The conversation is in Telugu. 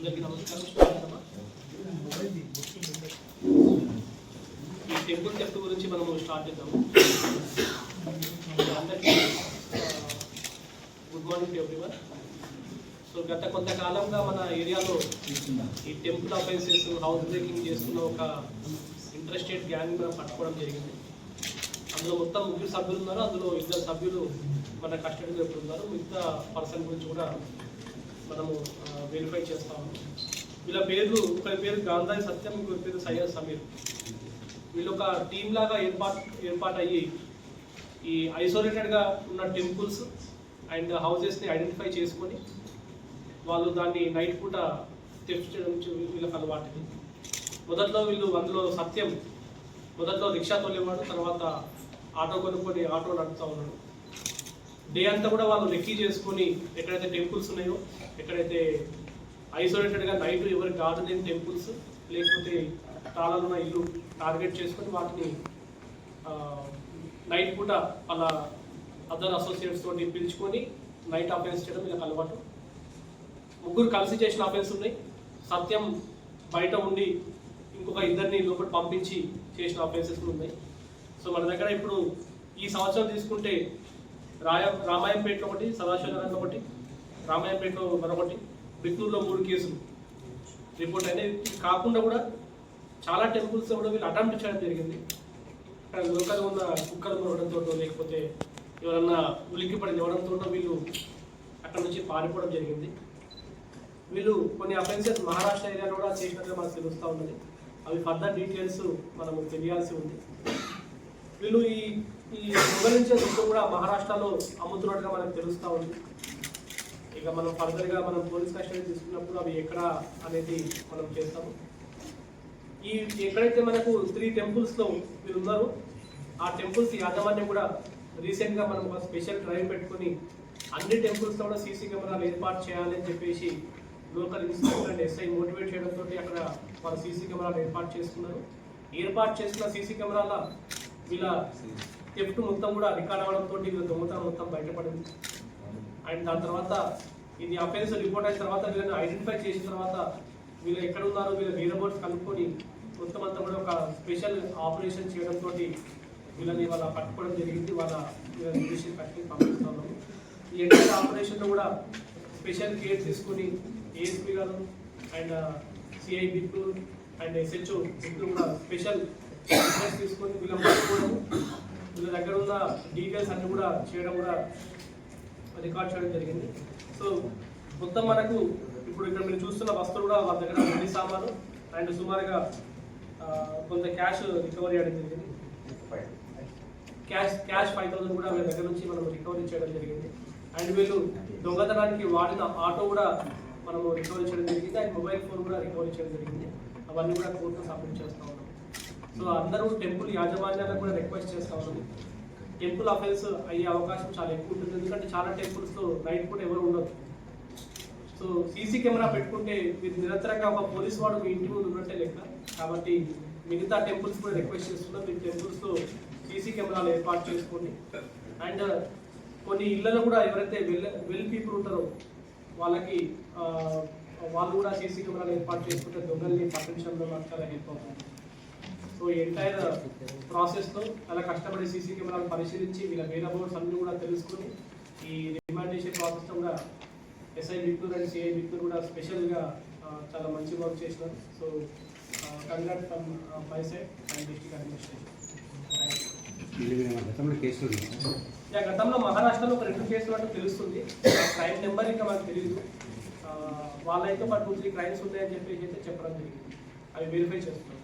అందరికీ నమస్కారం స్వాగతం. ఈ టెంపుల్ టెస్ట్ గురించి మనము స్టార్ట్ చేద్దాము. అందరికీ గుడ్ మార్నింగ్ ఎవ్రీవన్ సో గత కొంతకాలంగా మన ఏరియాలో ఈ టెంపుల్ అఫెన్సెస్ హౌస్ బ్రేకింగ్ చేస్తున్న ఒక ఇంట్రెస్టెడ్ గ్యాంగ్ మనం పట్టుకోవడం జరిగింది. అందులో మొత్తం ముగ్గురు సభ్యులు ఉన్నారు. అందులో ఇద్దరు సభ్యులు మన కస్టడీలో ఇప్పుడు ఉన్నారు. మిగతా పర్సన్ గురించి కూడా మనము వెరిఫై చేస్తాము. వీళ్ళ పేర్లు ఒకరి పేరు గాంధారి సత్యం ఇంకొకరి పేరు సయ్యద్ సమీర్. వీళ్ళు ఒక టీం లాగా ఏర్పాటు ఏర్పాటు అయ్యి ఈ ఐసోలేటెడ్గా ఉన్న టెంపుల్స్ అండ్ హౌసెస్ని ఐడెంటిఫై చేసుకొని వాళ్ళు దాన్ని నైట్ పూట టెస్ట్ చేయడం వీళ్ళకి అలవాటు మొదట్లో వీళ్ళు అందులో సత్యం మొదట్లో రిక్షా తోలేవాడు తర్వాత ఆటో కొనుక్కొని ఆటో నడుపుతూ ఉన్నాడు. డే అంతా కూడా వాళ్ళు రెక్కీ చేసుకొని ఎక్కడైతే టెంపుల్స్ ఉన్నాయో ఎక్కడైతే ఐసోలేటెడ్గా నైట్ ఎవరికి కాదు లేని టెంపుల్స్ లేకపోతే తాళాలు ఉన్న ఇల్లు టార్గెట్ చేసుకొని వాటిని నైట్ పూట వాళ్ళ అదర్ అసోసియేట్స్ తోటి పిలుచుకొని నైట్ అఫెన్స్ చేయడం ఇలా అలవాటు. ముగ్గురు కలిసి చేసిన అఫెన్స్ ఉన్నాయి. సత్యం బయట ఉండి ఇంకొక ఇద్దరిని లోపల పంపించి చేసిన అఫెన్సెస్ ఉన్నాయి. సో మన దగ్గర ఇప్పుడు ఈ సంవత్సరం తీసుకుంటే రాయ రామాయంపేటలో ఒకటి సదాశివనగర్లో ఒకటి రామాయంపేటలో మరొకటి బిత్తూరులో మూడు కేసులు రిపోర్ట్ అయినాయి కాకుండా కూడా చాలా టెంపుల్స్ కూడా వీళ్ళు అటెంప్ట్ చేయడం జరిగింది. ఇక్కడ లోకల్ ఉన్న కుక్కలు మరవడంతో లేకపోతే ఎవరన్నా ఉలిక్కి పడి ఇవ్వడంతో వీళ్ళు అక్కడ నుంచి పారిపోవడం జరిగింది. వీళ్ళు కొన్ని అఫెన్సెస్ మహారాష్ట్ర ఏరియాలో కూడా చేసినట్లు మనకు తెలుస్తూ ఉన్నది. అవి ఫర్దర్ డీటెయిల్స్ మనము తెలియాల్సి ఉంది. వీళ్ళు ఈ ఈ దొంగలించే దుఃఖం కూడా మహారాష్ట్రలో అమ్ముతున్నట్టుగా మనకు తెలుస్తూ ఉంది. ఇక మనం ఫర్దర్గా మనం పోలీస్ కస్టడీ తీసుకున్నప్పుడు అవి ఎక్కడ అనేది మనం చేస్తాము. ఈ ఎక్కడైతే మనకు త్రీ టెంపుల్స్లో మీరు ఉన్నారు ఆ టెంపుల్స్ యాజమాన్యం కూడా రీసెంట్గా మనం ఒక స్పెషల్ డ్రైవ్ పెట్టుకొని అన్ని టెంపుల్స్లో కూడా సీసీ కెమెరాలు ఏర్పాటు చేయాలని చెప్పేసి local inspector and SI motivate చేయడంతో అక్కడ వాళ్ళు సీసీ కెమెరాలు ఏర్పాటు చేస్తున్నారు. ఏర్పాటు చేసిన సీసీ కెమెరాల వీళ్ళ థెఫ్ట్ మొత్తం కూడా రికార్డ్ అవడంతో వీళ్ళ దొంగతనం మొత్తం బయటపడింది. అండ్ దాని తర్వాత ఇది అఫెన్స్ రిపోర్ట్ అయిన తర్వాత వీళ్ళని ఐడెంటిఫై చేసిన తర్వాత వీళ్ళు ఎక్కడ ఉన్నారో వీళ్ళ వీరబోర్డ్స్ కనుక్కొని మొత్తం అంతా కూడా ఒక స్పెషల్ ఆపరేషన్ చేయడంతో వీళ్ళని వాళ్ళ పట్టుకోవడం జరిగింది. వాళ్ళ వీళ్ళ జ్యుడిషియల్ కట్టుకుని పంపిస్తున్నాము. ఈ ఎంటైర్ ఆపరేషన్లో కూడా స్పెషల్ కేర్ తీసుకుని ఏఎస్పీ గారు and CI Bitnoor and SHO Bitnoor కూడా స్పెషల్ తీసుకొని వీళ్ళని పట్టుకోవడం వీళ్ళ దగ్గర ఉన్న డీటెయిల్స్ అన్ని కూడా చేయడం కూడా రికార్డ్ చేయడం జరిగింది. సో మొత్తం మనకు ఇప్పుడు ఇక్కడ మీరు చూస్తున్న వస్తువులు కూడా వాళ్ళ దగ్గర వెండి సామాను అండ్ సుమారుగా కొంత క్యాష్ రికవరీ చేయడం జరిగింది. క్యాష్ క్యాష్ ఫైవ్ థౌసండ్ కూడా వీళ్ళ దగ్గర నుంచి మనం రికవరీ చేయడం జరిగింది. అండ్ వీళ్ళు దొంగతనానికి వాడిన ఆటో కూడా మనము రికవరీ చేయడం జరిగింది. అండ్ మొబైల్ ఫోన్ కూడా రికవరీ చేయడం జరిగింది. అవన్నీ కూడా కోర్టులో సబ్మిట్ చేస్తా ఉన్నాం. సో అందరూ టెంపుల్ యాజమాన్యాలకు కూడా రిక్వెస్ట్ చేస్తా టెంపుల్ అఫెన్స్ అయ్యే అవకాశం చాలా ఎక్కువ ఉంటుంది. ఎందుకంటే చాలా టెంపుల్స్లో నైట్ పూట ఎవరు ఉండదు సో సీసీ కెమెరా పెట్టుకుంటే మీరు నిరంతరంగా ఒక పోలీస్ వాడు మీ ఇంటి ముందు ఉన్నట్టే లెక్క. కాబట్టి మిగతా టెంపుల్స్ కూడా రిక్వెస్ట్ చేస్తున్నాం. మీ టెంపుల్స్లో సీసీ కెమెరాలు ఏర్పాటు చేసుకోండి. అండ్ uh, కొన్ని ఇళ్ళలో కూడా ఎవరైతే వెల్ వెల్ పీపుల్ ఉంటారో వాళ్ళకి uh, వాళ్ళు కూడా సీసీ కెమెరాలు ఏర్పాటు చేసుకుంటే దొంగల్ని పట్టించడంలో నాకు చాలా హెల్ప్ అవుతుంది. సో ఎంటైర్ ప్రాసెస్లో చాలా కష్టపడి సీసీ కెమెరాలు పరిశీలించి వీళ్ళ వేల బోర్డ్స్ అన్ని కూడా తెలుసుకొని ఈ రిమాండ్ చేసే ప్రాసెస్లో కూడా SI Bitnoor and CI Bitnoor కూడా స్పెషల్గా చాలా మంచి వర్క్ చేసినారు. So congrat from my side and district administration గతంలో మహారాష్ట్రలో ఒక రెండు కేసులు అంటే తెలుస్తుంది. క్రైమ్ నెంబర్ ఇంకా మనకు తెలియదు వాళ్ళైతే ఒక టూ త్రీ క్రైమ్స్ ఉన్నాయని చెప్పేసి అయితే చెప్పడం జరిగింది. అవి వెరిఫై చేస్తున్నాం.